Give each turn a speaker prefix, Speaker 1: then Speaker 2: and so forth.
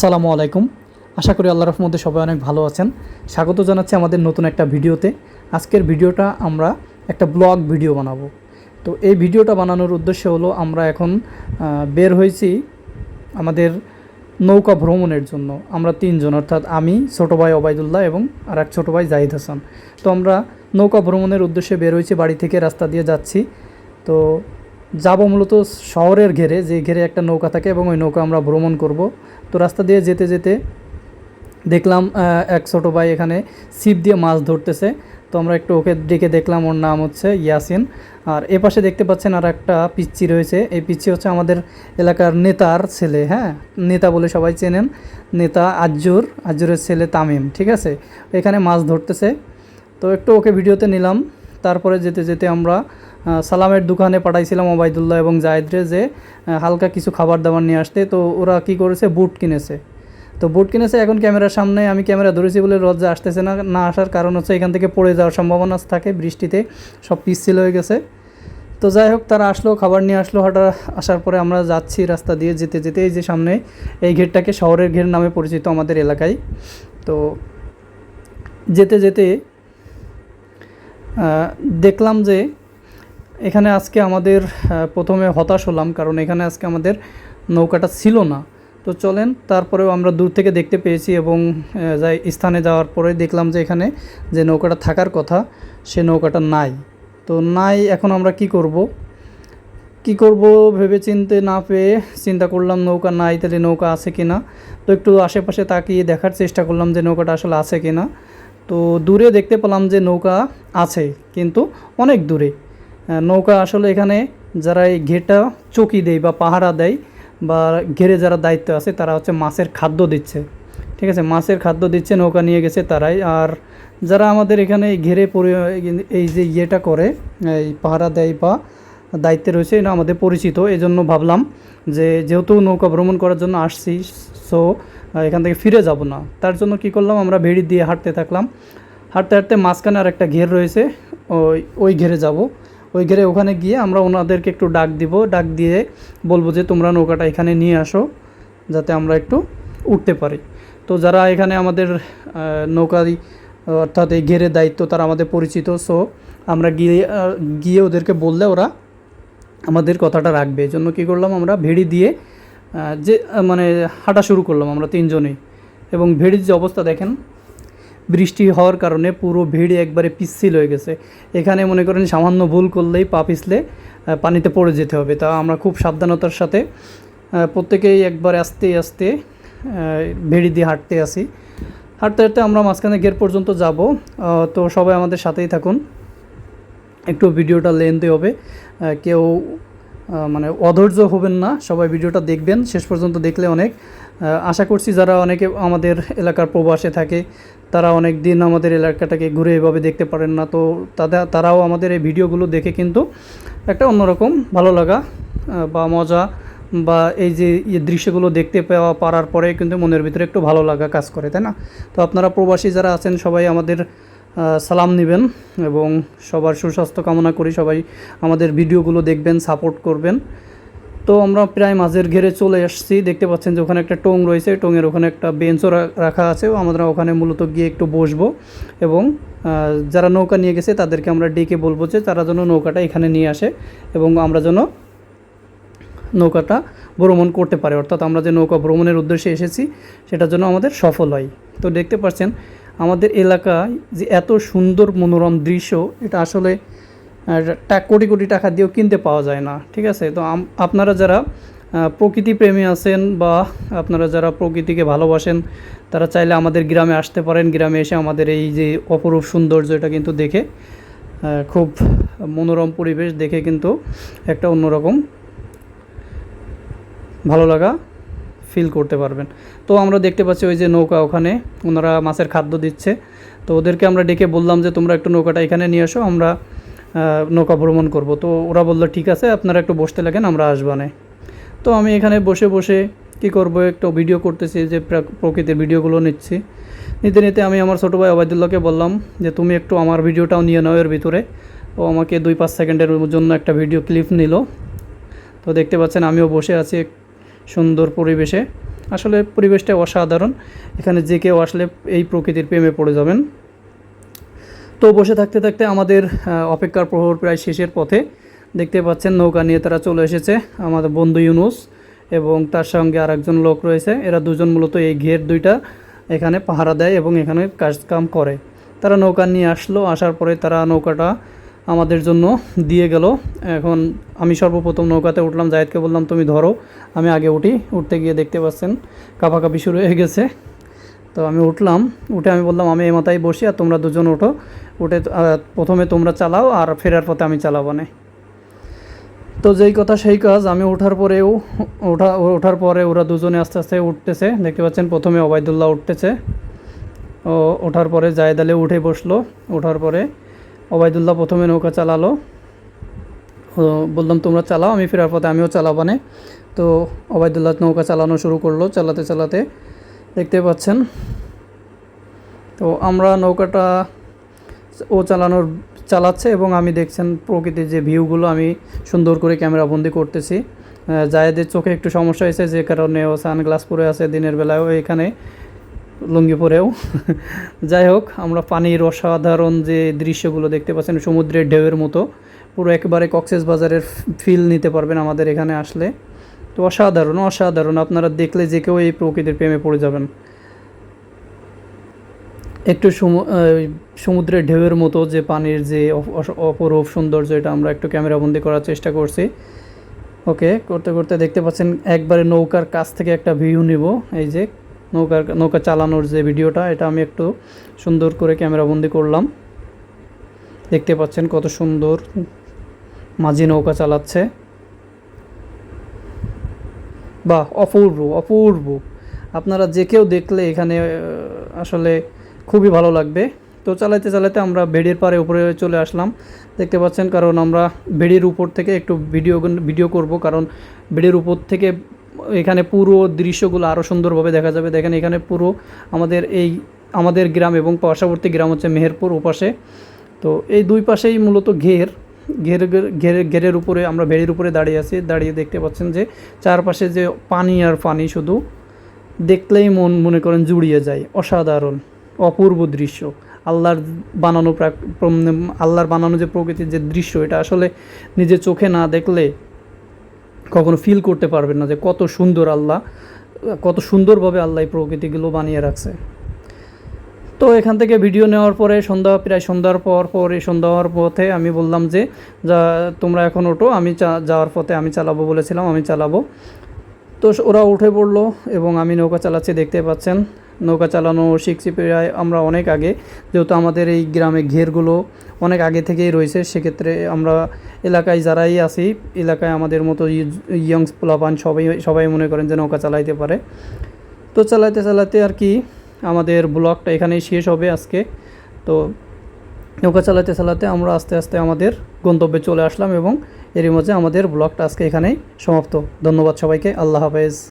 Speaker 1: আসসালামু আলাইকুম। আশা করি আল্লাহ রহমতে সবাই অনেক ভালো আছেন। স্বাগত জানাচ্ছি আমাদের নতুন একটা ভিডিওতে। আজকের ভিডিওটা আমরা একটা ব্লগ ভিডিও বানাবো। তো এই ভিডিওটা বানানোর উদ্দেশ্য হলো আমরা এখন বের হয়েছি আমাদের নৌকা ভ্রমণের জন্য। আমরা তিনজন, অর্থাৎ আমি, ছোটো ভাই ওবায়দুল্লাহ এবং আর এক ছোটো ভাই জাহিদ হাসান। তো আমরা নৌকা ভ্রমণের উদ্দেশ্যে বের হয়েছি, বাড়ি থেকে রাস্তা দিয়ে যাচ্ছি। তো যাব মূলত শহরের ঘেরে, যে ঘেরে একটা নৌকা থাকে এবং ওই নৌকা আমরা ভ্রমণ করব। তো রাস্তা দিয়ে যেতে যেতে দেখলাম এক ছোটো ভাই এখানে ছিপ দিয়ে মাছ ধরতেছে। তো আমরা একটু ওকে ডেকে দেখলাম, ওর নাম হচ্ছে ইয়াসিন। আর এ পাশে দেখতে পাচ্ছেন আর একটা পিচ্চি রয়েছে। এই পিচ্চি হচ্ছে আমাদের এলাকার নেতার ছেলে হ্যাঁ? নেতা বলে সবাই চেনেন। নেতা আজ্জুর, আজ্জুরের ছেলে তামিম, ঠিক আছে? এখানে মাছ ধরতেছে। তো একটু ওকে ভিডিওতে নিলাম। তারপরে যেতে যেতে আমরা সালামের দোকানে পাঠাইছিলাম ওবায়দুল্লাহ এবং জায়েদরে যে হালকা কিছু খাবার দাবার নিয়ে আসতে। তো ওরা কি করেছে? বুট কিনেছে। তো বুট কিনেছে। এখন ক্যামেরার সামনে আমি ক্যামেরা ধরেছি বলে রজ্জা আসতেছে না না আসার কারণ হচ্ছে এখান থেকে পড়ে যাওয়ার সম্ভাবনা থাকে, বৃষ্টিতে সব পিচ্ছিল হয়ে গেছে। তো যাই হোক, তারা আসলো, খাবার নিয়ে আসলো। হঠাৎ আসার পরে আমরা যাচ্ছি রাস্তা দিয়ে যেতে যেতে, এই যে সামনে এই ঘেরটাকে শহরের ঘের নামে পরিচিত আমাদের এলাকায়। তো যেতে যেতে দেখলাম যে এখানে আজকে আমাদের প্রথমে হতাশ হলাম কারণ এখানে আজকে আমাদের নৌকাটা ছিল না। তো চলেন, তারপরেও আমরা দূর থেকে দেখতে পেয়েছি এবং যাই স্থানে যাওয়ার পরে দেখলাম যে এখানে যে নৌকাটা থাকার কথা, সে নৌকাটা নাই। তো নাই, এখন আমরা কি করব? কি করব ভেবে চিনতে না পেয়ে চিন্তা করলাম নৌকা নাই, তাহলে নৌকা আছে কি না তো একটু আশেপাশে তাকিয়ে দেখার চেষ্টা করলাম যে নৌকাটা আসলে আছে কি না তো দূরে দেখতে পেলাম যে নৌকা আছে, কিন্তু অনেক দূরে। নৌকা আসলে এখানে যারা এই ঘেরটা চকি দেয় বা পাহারা দেয় বা ঘেরে যারা দায়িত্ব আছে, তারা হচ্ছে মাছের খাদ্য দিচ্ছে। ঠিক আছে? মাছের খাদ্য দিচ্ছে, নৌকা নিয়ে গেছে তারাই। আর যারা আমাদের এখানে ঘেরে পরি এই যে ইয়েটা করে, এই পাহারা দেয় বা দায়িত্বে রয়েছে, এটা আমাদের পরিচিত। এই জন্য ভাবলাম যে যেহেতু নৌকা ভ্রমণ করার জন্য আসছি সো এখান থেকে ফিরে যাব না। তার জন্য কি করলাম, আমরা ভেড়ি দিয়ে হাঁটতে থাকলাম। হাঁটতে হাঁটতে মাঝখানে আর একটা ঘের রয়েছে, ওই ওই ঘেরে যাব। ওই ঘেরে ওখানে গিয়ে আমরা ওনাদেরকে একটু ডাক দিব। ডাক দিয়ে বলব যে, তোমরা নৌকাটা এখানে নিয়ে আসো, যাতে আমরা একটু উঠতে পারি। তো যারা এখানে আমাদের নৌকারি অর্থাৎ এই ঘেরের দায়িত্ব, তারা আমাদের পরিচিত। সো আমরা গিয়ে গিয়ে ওদেরকে বললে ওরা আমাদের কথাটা রাখবে। এই জন্য কী করলাম আমরা, ভেড়ি দিয়ে যে মানে হাঁটা শুরু করলাম আমরা তিনজনেই। এবং ভেড়ির যে অবস্থা দেখেন বৃষ্টি হওয়ার কারণে পুরো ভেড়ি একবারে পিচ্ছিল হয়ে গেছে। এখানে মনে করেন সামান্য ভুল করলেই পা পিছলে পানিতে পড়ে যেতে হবে। তা আমরা খুব সাবধানতার সাথে প্রত্যেকেই একবার আস্তে আস্তে ভেড়ি দিয়ে হাঁটতে আসি। হাঁটতে হাঁটতে আমরা মাঝখানে গেট পর্যন্ত যাব। তো সবাই আমাদের সাথেই থাকুন। একটু ভিডিওটা লেন্থি হবে। কেউ মানে অধৈর্য হবেন না। সবাই ভিডিওটা দেখবেন। শেষ পর্যন্ত দেখলে অনেক। আশা করছি যারা অনেকে আমাদের এলাকার প্রবাসে থাকে তারা অনেক দিন আমাদের এলাকাটাকে ঘুরে এভাবে দেখতে পারেন না, তো তাদের তারাও আমাদের এই ভিডিওগুলো দেখে কিন্তু একটা অন্যরকম ভালো লাগা বা মজা, বা এই যে দৃশ্যগুলো দেখতে পাওয়া, পারার পরে কিন্তু মনের ভিতরে একটু ভালো লাগা কাজ করে, তাই না? তো আপনারা প্রবাসী যারা আছেন, সবাই আমাদের সালাম নেবেন এবং সবার সুস্বাস্থ্য কামনা করি, সবাই আমাদের ভিডিওগুলো দেখবেন, সাপোর্ট করবেন। তো আমরা প্রায় মাঝের ঘেরে চলে আসছি। দেখতে পাচ্ছেন যে ওখানে একটা টোং রয়েছে। টোঙের ওখানে একটা বেঞ্চও রাখা আছে। আমরা ওখানে মূলত গিয়ে একটু বসবো এবং যারা নৌকা নিয়ে গেছে তাদেরকে আমরা ডেকে বলব যে তারা যেন নৌকাটা এখানে নিয়ে আসে এবং আমরা যেন নৌকাটা ভ্রমণ করতে পারে। অর্থাৎ আমরা যে নৌকা ভ্রমণের উদ্দেশ্যে এসেছি, সেটার জন্য আমাদের সফল হয়। তো দেখতে পাচ্ছেন, আমাদের এলাকায় যে এত সুন্দর মনোরম দৃশ্য, এটা আসলে কোটি কোটি টাকা দিয়েও কিনতে পাওয়া যায় না, ঠিক আছে? তো আপনারা যারা প্রকৃতি প্রেমী আছেন বা আপনারা যারা প্রকৃতিকে ভালোবাসেন, তারা চাইলে আমাদের গ্রামে আসতে পারেন। গ্রামে এসে আমাদের এই যে অপরূপ সৌন্দর্য এটা কিন্তু দেখে খুব মনোরম পরিবেশ দেখে কিন্তু একটা অন্যরকম ভালো লাগা ফিল করতে পারবেন। তো আমরা দেখতে পাচ্ছি ওই যে নৌকা ওখানে, ওনারা মাছের খাদ্য দিচ্ছে। তো ওদেরকে আমরা ডেকে বললাম যে, তোমরা একটু নৌকাটা এখানে নিয়ে আসো আমরা নৌকা ভ্রমণ করব। তো ওরা বলল, ঠিক আছে, আপনারা একটু বসতে লাগেন, আমরা আসবানে তো আমি এখানে বসে বসে কি করব, একটু ভিডিও করতেছি, যে প্রা- প্রকৃতির ভিডিওগুলো নিচ্ছি। নিতে নিতে আমি আমার ছোটো ভাই ওবায়দুল্লাহকে বললাম যে, তুমি একটু আমার ভিডিওটাও নিয়ে নাও এর ভিতরে। ও আমাকে দুই পাঁচ সেকেন্ডের জন্য একটা ভিডিও ক্লিপ নিল। তো দেখতে পাচ্ছেন, আমিও বসে আছি সুন্দর পরিবেশে। আসলে পরিবেশটা অসাধারণ। এখানে যে কেউ আসলে এই প্রকৃতির প্রেমে পড়ে যাবেন। তো বসে থাকতে থাকতে আমাদের অপেক্ষার প্রহর প্রায় শেষের পথে। দেখতে পাচ্ছেন নৌকা নিয়ে তারা চলে এসেছে, আমাদের বন্ধু ইউনুস এবং তার সঙ্গে আরেকজন লোক রয়েছে। এরা দুজন মূলত এই ঘের দুইটা এখানে পাহারা দেয় এবং এখানে কাজ কাম করে। তারা নৌকা নিয়ে আসলো, আসার পরে তারা নৌকাটা আমাদের জন্য দিয়ে গেল। এখন আমি সর্বপ্রথম নৌকাতে উঠলাম, জায়েদকে বললাম, তুমি ধরো, আমি আগে উঠি। উঠতে গিয়ে দেখতে পাচ্ছেন কাপাকাপি শুরু হয়ে গেছে। তো আমি উঠলাম, উঠে আমি বললাম, আমি এ মাথায় বসি আর তোমরা দুজন ওঠো। উঠে প্রথমে তোমরা চালাও আর ফেরার পথে আমি চালাবো না। তো যেই কথা সেই কাজ, আমি ওঠার পরেও, ওঠা, ওঠার পরে ওরা দুজনে আস্তে আস্তে উঠতেছে। দেখতে পাচ্ছেন, প্রথমে ওবায়দুল্লাহ উঠতেছে। ও ওঠার পরে জায়েদ আলী উঠে বসল। ওঠার পরে ওবায়দুল্লাহ প্রথমে নৌকা চালালো। বললাম, তোমরা চালাও, আমি ফেরার পথে আমিও চালাবো না। তো ওবায়দুল্লাহ নৌকা চালানো শুরু করল, চালাতে চালাতে। দেখতে পাচ্ছেন। তো আমরা নৌকাটা ও চালানোর, চালাচ্ছে এবং আমি দেখছেন প্রকৃতির যে ভিউগুলো, আমি সুন্দর করে ক্যামেরা বন্দি করতেছি। জায়েদের চোখে একটু সমস্যা হয়েছে, যে কারণে ও সানগ্লাস পরে আছে দিনের বেলায়ও এখানে, লুঙ্গি পরেও। যাই হোক, আমরা পানির অসাধারণ যে দৃশ্যগুলো দেখতে পাচ্ছেন, সমুদ্রের ঢেউয়ের মতো, পুরো একেবারে কক্সেস বাজারের ফিল নিতে পারবেন আমাদের এখানে আসলে। তো অসাধারণ অসাধারণ। আপনারা দেখলে যে কেউ এই প্রকৃতির প্রেমে পড়ে যাবেন। একটু সমুদ্রের ঢেউয়ের মতো যে পানির যে অপ- অপরূপ সৌন্দর্য, এটা আমরা একটু ক্যামেরাবন্দি করার চেষ্টা করছি। ওকে, করতে করতে দেখতে পাচ্ছেন, একবারে নৌকার কাছ থেকে একটা ভিউ নিব। এই যে, নৌকার, নৌকা চালানোর যে ভিডিওটা, এটা আমি একটু সুন্দর করে ক্যামেরাবন্দি করলাম। দেখতে পাচ্ছেন কত সুন্দর মাঝি নৌকা চালাচ্ছে। বাহ, অপূর্ব অপূর্ব। আপনারা যে কেউ দেখলে এখানে আসলে খুবই ভালো লাগবে। তো চালাইতে চালাতে আমরা বেড়ির পারে উপরে চলে আসলাম। দেখতে পাচ্ছেন, কারণ আমরা বেড়ির উপর থেকে একটু ভিডিও ভিডিও করব। কারণ বেড়ির উপর থেকে এখানে পুরো দৃশ্যগুলো আরও সুন্দরভাবে দেখা যাবে। দেখেন, এখানে পুরো আমাদের এই, আমাদের গ্রাম এবং পার্শ্ববর্তী গ্রাম হচ্ছে মেহেরপুর ওপাশে। তো এই দুই পাশেই মূলত ঘের। ঘের ঘের ঘেরের উপরে, আমরা বেড়ির উপরে দাঁড়িয়ে আছি, দাঁড়িয়ে দেখতে পাচ্ছেন যে চারপাশে যে পানি আর পানি শুধু দেখলেই মন মনে করেন জুড়িয়ে যায়, অসাধারণ, অপূর্ব দৃশ্য। আল্লাহর বানানো আল্লাহর বানানো যে প্রকৃতির যে দৃশ্য, এটা আসলে নিজের চোখে না দেখলে কখনো ফিল করতে পারবেন না যে কত সুন্দর আল্লাহ, কত সুন্দরভাবে আল্লাহ এই প্রকৃতিগুলো বানিয়ে রাখছে। তো এখান থেকে ভিডিও নেওয়ার পরে সন্ধ্যা, প্রায় সন্ধ্যার পর পর হওয়ার পথে আমি বললাম যে, যা, তোমরা এখন ওঠো, আমি যাওয়ার পথে আমি চালাবো বলেছিলাম, আমি চালাবো। তো ওরা উঠে পড়ল এবং আমি নৌকা চালাচ্ছি, দেখতে পাচ্ছেন। নৌকা চালানো শিখছি প্রায় আমরা অনেক আগে। যেহেতু আমাদের এই গ্রামে ঘেরগুলো অনেক আগে থেকেই রয়েছে, সেক্ষেত্রে আমরা এলাকায় যারাই আছি, এলাকায় আমাদের মতো ইয়ংস পোলাপান সবাই সবাই মনে করেন যে নৌকা চালাইতে পারে। তো চালাতে চালাতে আর কি আমাদের ব্লগটা এখানেই শেষ হবে আজকে। তো নৌকা চালাতে চালাতে আমরা আস্তে আস্তে আমাদের গন্তব্যে চলে আসলাম এবং এরই মধ্যে আমাদের ব্লগটা আজকে এখানেই সমাপ্ত। ধন্যবাদ সবাইকে। আল্লাহ হাফেজ।